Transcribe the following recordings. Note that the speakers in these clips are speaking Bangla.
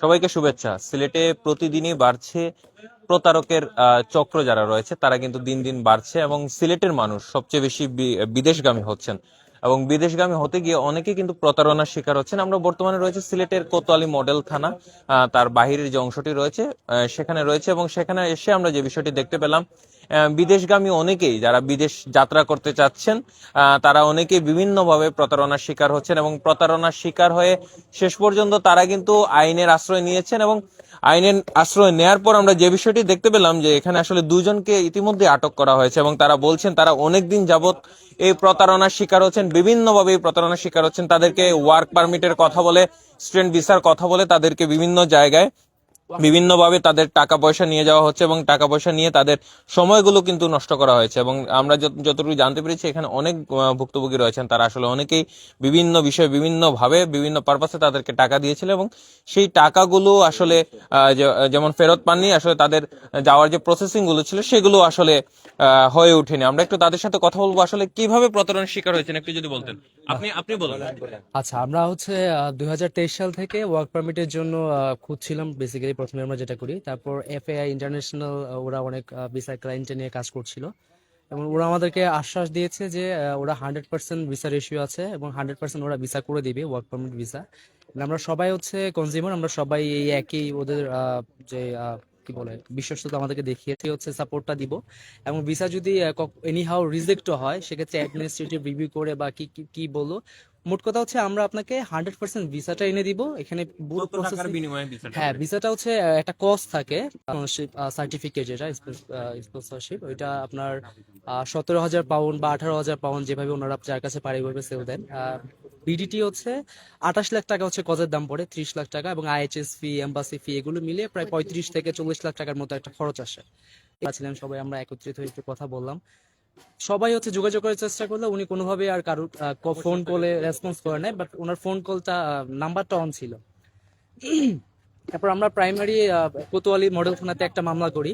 সবাইকে শুভেচ্ছা। সিলেটে প্রতিদিনই বাড়ছে প্রতারকের চক্র যারা রয়েছে, তারা কিন্তু দিন দিন বাড়ছে এবং সিলেটের মানুষ সবচেয়ে বেশি বিদেশগামী হচ্ছেন। এবং বিদেশগামী হতে গিয়ে অনেকে কিন্তু প্রতারণার শিকার হচ্ছেন। আমরা বর্তমানে রয়েছে সিলেটের কোতোয়ালি মডেল থানা তার বাহিরের যে অংশটি রয়েছে সেখানে রয়েছে এবং সেখানে এসে আমরা যে বিষয়টি দেখতে পেলাম বিদেশগামী অনেকেই যারা বিদেশ যাত্রা করতে চাচ্ছেন তারা অনেকেই বিভিন্নভাবে প্রতারণার শিকার হচ্ছেন এবং প্রতারণার শিকার হয়ে শেষ পর্যন্ত তারা কিন্তু আইনের আশ্রয় নিয়েছেন এবং আইনের আশ্রয় নেয়ার পর আমরা যে বিষয়টি দেখতে পেলাম যে এখানে আসলে দুজনকে ইতিমধ্যে আটক করা হয়েছে এবং তারা বলছেন তারা অনেক দিন যাবত এই প্রতারণার শিকার হচ্ছেন, বিভিন্নভাবে এই প্রতারণার শিকার হচ্ছেন। তাদেরকে ওয়ার্ক পারমিটের কথা বলে স্টুডেন্ট ভিসার কথা বলে তাদেরকে বিভিন্ন জায়গায় বিভিন্নভাবে তাদের টাকা পয়সা নিয়ে যাওয়া হচ্ছে এবং টাকা পয়সা নিয়ে তাদের সময়গুলো কিন্তু নষ্ট করা হয়েছে এবং আমরা যতটুকু জানতে পেরেছি, এখানে অনেক ভুক্তভোগী রয়েছেন। তারা আসলে অনেকেই বিভিন্ন বিষয়ে বিভিন্নভাবে, বিভিন্ন পারপাসে তাদেরকে টাকা দিয়েছিল এবং সেই টাকাগুলো আসলে যেমন ফেরত পাননি, আসলে তাদের যাওয়ার যে প্রসেসিংগুলো ছিল, সেগুলো আসলে হয়ে ওঠেনি। আমরা একটু তাদের সাথে কথা বলব আসলে কীভাবে প্রতারণার শিকার হয়েছেন, একটু যদি বলতেন। আপনি আপনি বলুন। আচ্ছা আমরা হচ্ছে দুই হাজার তেইশ সাল থেকে ওয়ার্ক পারমিটের জন্য খুঁজছিলাম বেসিক্যালি প্রথমে আমরা যেটা করি, তারপর এফএআই ইন্টারন্যাশনাল ওরা অনেক ভিসা ক্লায়েন্ট নিয়ে কাজ করছিল। এবং ওরা আমাদেরকে আশ্বাস দিয়েছে যে ওরা হান্ড্রেড পার্সেন্ট ভিসা রেশিও আছে এবং হান্ড্রেড পার্সেন্ট ওরা ভিসা করে দিবে ওয়ার্ক পারমিট ভিসা আমরা সবাই হচ্ছে কনজিউমার আমরা সবাই এই একই ওদের যে কি বলে, বিশ্বস্ততা আমাদেরকে দেখিয়েছে, হচ্ছে সাপোর্টটা দিব। এবং ভিসা যদি এনি হাউ রিজেক্টও হয়, সেক্ষেত্রে অ্যাডমিনিস্ট্রেটিভ রিভিউ করে বা কি, কি- বলল মোট কথা হচ্ছে আমরা আপনাকে হান্ড্রেড পার্সেন্ট ভিসাটা এনে দিব। এখানে পুরো কত টাকার processing- বিনিময়ে বিষয়টা হ্যাঁ ভিসাটা হচ্ছে একটা কস্ট থাকে সার্টিফিকেট যেটা স্পন্সরশিপ ওইটা আপনার সতেরো হাজার পাউন্ড বা আঠারো হাজার পাউন্ড যেভাবে ওনারা যার কাছে পারে ওইভাবে সেল দেন। বিডিটি হচ্ছে আঠাশ লাখ টাকা হচ্ছে কজের দাম পড়ে ত্রিশ লাখ টাকা এবং আইএচএস ফি এম্বাসি ফি এগুলো মিলিয়ে প্রায় পঁয়ত্রিশ থেকে চল্লিশ লাখ টাকার মতো একটা খরচ আসে। ছিলেন সবাই আমরা একত্রিত হয়ে একটু কথা বললাম। সবাই হচ্ছে যোগাযোগ করার চেষ্টা করলে উনি কোনোভাবে আর কারোর ফোন কলে রেসপন্স করে নাই বাট ওনার ফোন কলটা নাম্বারটা অন ছিল। তারপর আমরা প্রাইমারি কোতোয়ালি মডেল থানাতে একটা মামলা করি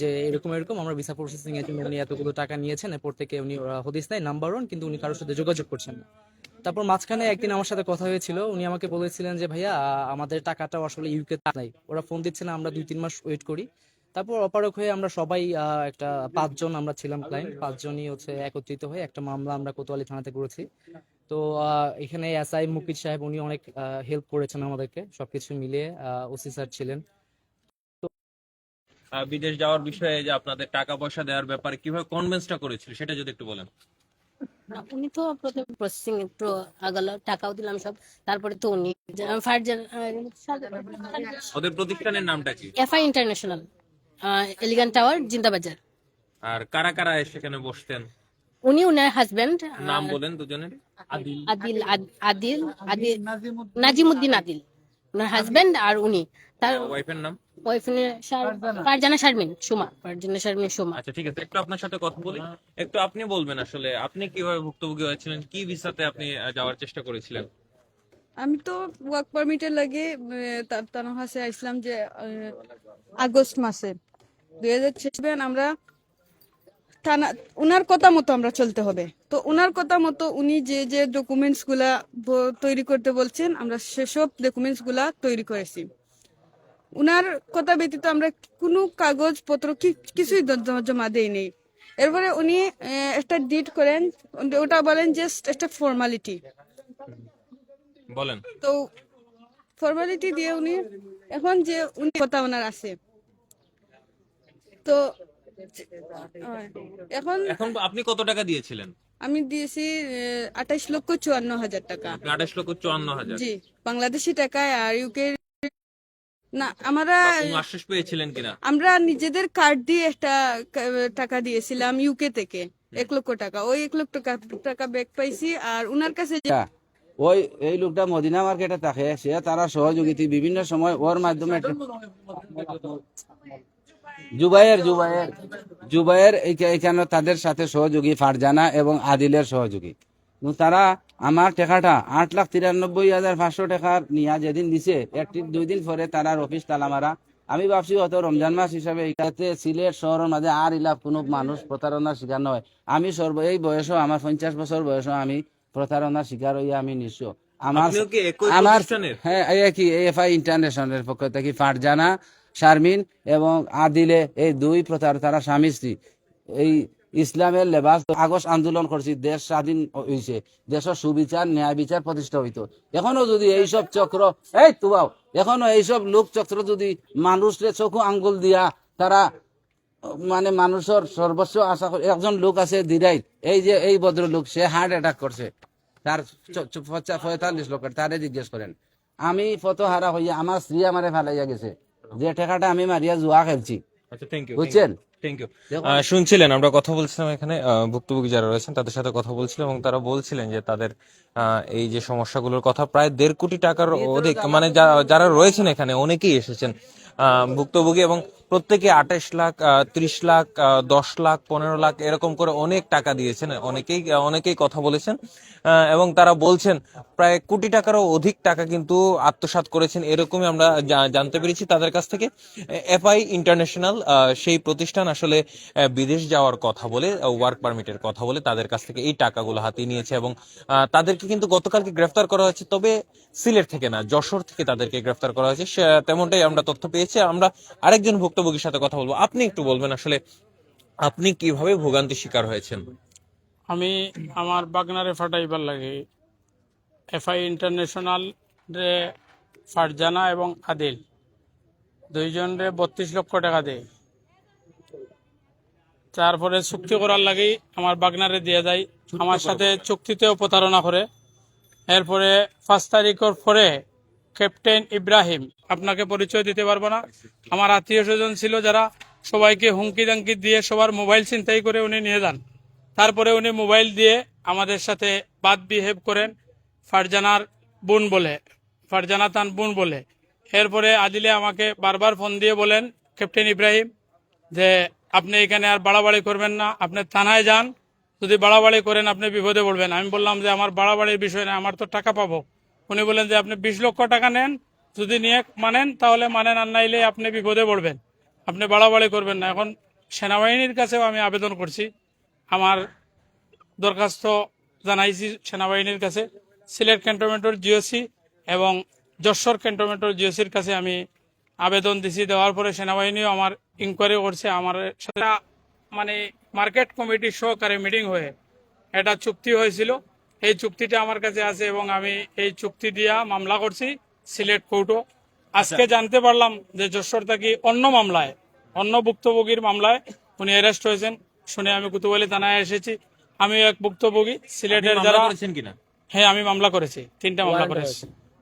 যে এরকম এরকম আমরা ভিসা প্রসেসিং এর জন্য উনি এতগুলো টাকা নিয়েছেন এরপর থেকে উনি হদিস নাই নাম্বার ওয়ান কিন্তু উনি কারোর সাথে যোগাযোগ করছেন না। তারপর মাঝখানে একদিন আমার সাথে কথা হয়েছিল উনি আমাকে বলেছিলেন যে ভাইয়া আমাদের টাকাটা আসলে ইউকে নাই। ওরা ফোন দিচ্ছে না আমরা দুই তিন মাস ওয়েট করি। তারপর অপারক হয়ে আমরা সবাই একটা পাঁচজন আমরা ছিলাম ক্লায়েন্ট পাঁচজনই হচ্ছে একত্রিত হয়ে একটা মামলা আমরা কোতোয়ালি থানাতে করেছি। তো এখানে এসআই মুকিত সাহেব উনি অনেক হেল্প করেছেন আমাদেরকে সবকিছু মিলিয়ে ওসি স্যার ছিলেন। বিদেশ যাওয়ার বিষয়ে যে আপনাদের টাকা পয়সা দেওয়ার ব্যাপারে কীভাবে কনভিন্সটা করেছিল সেটা যদি একটু বলেন। উনি তো প্রথমে প্রসেসিং একটু আগালো টাকাও দিলাম সব। তারপরে তো উনি ফার্জার ওদের প্রতিষ্ঠানের নামটা কি? এফআই ইন্টারন্যাশনাল এলিগান টাওয়ার জিন্দাবাজার। আর কারা কারা সেখানে বসতেন? উনি উনার হাজবেন্ড নাম বলেন দুজনের। আদিল। আদ- আদিল। আদিল নাজিমুদ্দিন। আদিল। উনার হাজবেন্ড আর উনি। তার ওয়াইফের নাম? ফারজানা। শারমিন সুমা। ফারজানা শারমিন সুমা। আচ্ছা ঠিক আছে। একটু আপনার সাথে কথা বলি। একটু আপনি বলবেন আসলে আপনি কীভাবে ভুক্তভোগী হয়েছিলেন? কি ভিসাতে আপনি যাওয়ার চেষ্টা করেছিলেন? আমি তো ওয়ার্ক পারমিটের লাগে তার তানহাসে আসলাম যে আগস্ট মাসে। দুই হাজার আমরা থানা উনার কথা মতো আমরা চলতে হবে। তো উনার কথা মতো উনি যে যে ডকুমেন্টসগুলা তৈরি করতে বলছেন আমরা সেসব ডকুমেন্টসগুলা তৈরি করেছি। উনার কথা ব্যতীত আমরা কোনো কাগজ পত্র কিছুই জমা দেইনি। এরপরে উনি একটা ডিট করেন ওটা বলেন যে একটা ফর্মালিটি বলেন। তো ফর্মালিটি দিয়ে উনি এখন যে উনি কথা ওনার আছে। তো এখন এখন আপনি কত টাকা দিয়েছিলেন? আমি দিয়েছি আঠাইশ লক্ষ চুয়ান্ন হাজার টাকা। আঠাশ লক্ষ চুয়ান্ন হাজার। জি বাংলাদেশি টাকায় আর ইউকে না আমরা আশ্বাস পেয়েছিলেন কিনা? আমরা নিজেদের কার্ড দিয়ে একটা টাকা দিয়েছিলাম ইউকে থেকে এক লক্ষ টাকা। ওই এক লক্ষ টাকা টাকা ব্যাক পাইছি আর উনার কাছে যে ওই এই লোকটা মদিনা মার্কেটে থাকে সে তারা সহযোগিতা বিভিন্ন সময় ওর মাধ্যমে জুবাইয়ের জুবাইয়ের জুবাইয়ের এখানে তাদের সাথে সহযোগী ফারজানা এবং আদিলের সহযোগী। তারা আমার টাকাটা আট লাখ তিরানব্বই হাজার পাঁচশো টাকার নিয়া যেদিন দিছে একটি দুই দিন পরে তারার অফিস তালা মারা আমি ভাবছি হয়তো রমজান মাস হিসাবে এটাতে সিলেট শহরের মাঝে আর ইলাপ কোনো মানুষ প্রতারণার শিকার নয়। আমি সর্ব এই বয়সও আমার পঞ্চাশ বছর বয়সও আমি প্রতারণার শিকার হইয়া আমি নিঃস্ব আমার আমার? হ্যাঁ কি এফআই ইন্টারন্যাশনালের পক্ষ থেকে ফারজানা শারমিন এবং আদিলে এই দুই প্রতার তারা স্বামী স্ত্রী। এই ইসলামের লেবাস আগস্ট আন্দোলন করছি, দেশ স্বাধীন হয়েছে দেশের সুবিচার, ন্যায় বিচার প্রতিষ্ঠা হইতো। এখনও যদি এইসব চক্র, এই তুবাও, এখনও এইসব লোক চক্র যদি মানুষরে চকু আঙ্গুল দিয়া তারা মানে মানুষের সর্বস্ব আশা করে, একজন লোক আছে দিরাই এই যে এই ভদ্রলোক, সে হার্ট অ্যাটাক করছে। তার পঁয়তাল্লিশ লোকের, তারে জিজ্ঞেস করেন, আমি ফত হারা হইয়া, আমার স্ত্রী আমারে ফেলাইয়া গেছে। যে টাকাটা আমি মারিয়া জুয়া খেলছি। আচ্ছা থ্যাংক ইউ বুঝছেন। শুনছিলেন আমরা কথা বলছিলাম এখানে ভুক্তভোগী যারা রয়েছেন তাদের সাথে কথা বলছিলাম এবং তারা বলছিলেন যে তাদের আহ, এই যে সমস্যাগুলোর কথা প্রায় দেড় কোটি টাকার অধিক মানে যারা রয়েছেন এখানে অনেকেই এসেছেন আহ, ভুক্তভোগী এবং প্রত্যেকে আঠাশ লাখ ত্রিশ লাখ দশ লাখ, পনেরো লাখ এরকম করে অনেক টাকা দিয়েছেন। অনেকেই অনেকেই কথা বলেছেন এবং তারা বলছেন, প্রায় কোটি টাকারও অধিক টাকা কিন্তু আত্মসাৎ করেছেন এরকমই আমরা জানতে পেরেছি তাদের কাছ থেকে। এফআই ইন্টারন্যাশনাল সেই প্রতিষ্ঠান আসলে বিদেশ যাওয়ার কথা বলে ওয়ার্ক পারমিটের কথা বলে তাদের কাছ থেকে এই টাকাগুলো হাতিয়ে নিয়েছে এবং তাদেরকে কিন্তু গতকালকে গ্রেফতার করা হয়েছে, তবে সিলেট থেকে না, যশোর থেকে তাদেরকে গ্রেফতার করা হয়েছে। তেমনটাই আমরা তথ্য পেয়েছি। আমরা আরেকজন ভুক্তভোগীর সাথে কথা বলব। আপনি একটু বলবেন আসলে আপনি কীভাবে ভোগান্তি শিকার হয়েছেন? আমি আমার বাগনারে ফাটাইবার লাগে। এফআই ইন্টারন্যাশনাল রে ফারজানা এবং আদিল। দুইজন রে বত্রিশ লক্ষ টাকা দেয়। তারপরে চুক্তি করার লাগেই আমার বাগনারে দিয়ে যায়। আমার সাথে চুক্তিতেও প্রতারণা করে। এরপরে পাঁচ তারিখের পরে ক্যাপ্টেন ইব্রাহিম, আপনাকে পরিচয় দিতে পারব না। আমার আত্মীয় স্বজন ছিল যারা সবাইকে হুমকি দাঙ্কি দিয়ে সবার মোবাইল ছিনতাই করে উনি নিয়ে যান। তারপরে উনি মোবাইল দিয়ে আমাদের সাথে বাদ বিহেভ করেন, ফারজানার বোন বলে, ফারজানা তান বোন বলে। এরপরে আদিলে আমাকে বারবার ফোন দিয়ে বলেন, ক্যাপ্টেন ইব্রাহিম, যে আপনি এখানে আর বাড়াবাড়ি করবেন না, আপনি থানায় যান। যদি বাড়াবাড়ি করেন, আপনি বিপদে পড়বেন। আমি বললাম যে, আমার বাড়াবাড়ির বিষয় না আমার তো টাকা পাবো। উনি বলেন যে, আপনি বিশ লক্ষ টাকা নেন, যদি নিয়ে মানেন, তাহলে মানেন আর নাইলে আপনি বিপদে পড়বেন। আপনি বাড়াবাড়ি করবেন না। এখন সেনাবাহিনীর কাছেও আমি আবেদন করছি। আমার দরখাস্ত জানাইছি সেনাবাহিনীর কাছে। সিলেট ক্যান্টনমেন্টের জিওসি এবং যশোর ক্যান্টনমেন্টের জিওসির কাছে আমি আবেদন দিছি। দেওয়ার পরে সেনাবাহিনীও আমার ইনকোয়ারি করছে। আমার সেটা মানে মার্কেট কমিটি সহকারে মিটিং হয়ে এটা চুক্তি হয়েছিল। এই চুক্তিটা আমার কাছে আছে এবং আমি এই চুক্তি দিয়া মামলা করছি সিলেট কোর্টও। আজকে জানতে পারলাম যে যশোর থাকি অন্য মামলায় অন্য ভুক্তভোগীর মামলায় উনি অ্যারেস্ট হয়েছেন শুনে আমি কুতুবালি থানায় এসেছি। আমি এক ভুক্তভোগী সিলেটের যারা হ্যাঁ আমি মামলা করেছি তিনটা মামলা করেছি।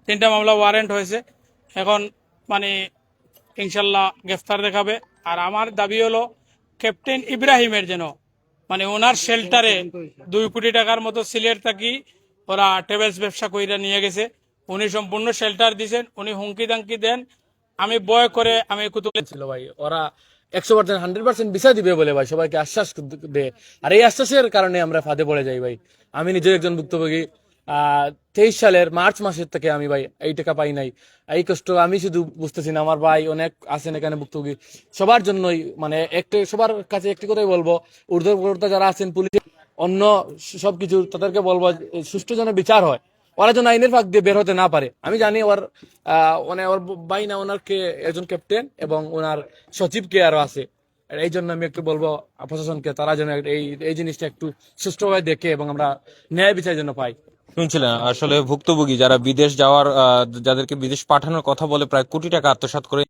তিনটা মামলা ওয়ারেন্ট হয়েছে। এখন মানে ইনশাল্লাহ গ্রেফতার দেখাবে। আর আমার দাবি হলো ক্যাপ্টেন ইব্রাহিমের যেন মানে ওনার শেল্টারে দুই কোটি টাকার মতো সিলেট থাকি ওরা টেবেলস ব্যবসা কইরা নিয়ে গেছে। উনি সম্পূর্ণ শেল্টার দিছেন উনি হুমকি দাঙ্কি দেন। আমি বয় করে আমি কুতুব ছিল ভাই ওরা একশো পার্সেন্ট হান্ড্রেড পার্সেন্ট বিচার দিবে বলে ভাই সবাইকে আশ্বাস দেয় আর এই আশ্বাসের কারণে আমরা ফাঁদে পড়ে যাই ভাই। আমি নিজের একজন ভুক্তভোগী তেইশ সালের মার্চ মাসের থেকে আমি ভাই এই টাকা পাই নাই। এই কষ্ট আমি শুধু বুঝতেছি না, আমার ভাই অনেক আছেন এখানে ভুক্তভোগী। সবার জন্যই মানে একটু, সবার কাছে একটি কথাই বলব, ঊর্ধ্বকর্তা যারা আছেন, পুলিশ, অন্য সবকিছু তাদেরকে বলব সুষ্ঠু যেন বিচার হয়। ওরা যেন আইনের ফাঁক দিয়ে বের হতে না পারে। আমি জানি ওর মানে ওর ভাই না, ওনার কে, একজন ক্যাপ্টেন এবং ওনার সচিব কে আরও আছে। এই জন্য আমি একটু বলব, প্রশাসনকে তারা যেন এই এই জিনিসটা একটু সুষ্ঠুভাবে দেখে এবং আমরা ন্যায় বিচার যেন পাই। শুনছিলেন আসলে ভুক্তভোগী যারা বিদেশ যাওয়ার যাদেরকে বিদেশ পাঠানোর কথা বলে প্রায় কোটি টাকা আত্মসাৎ করে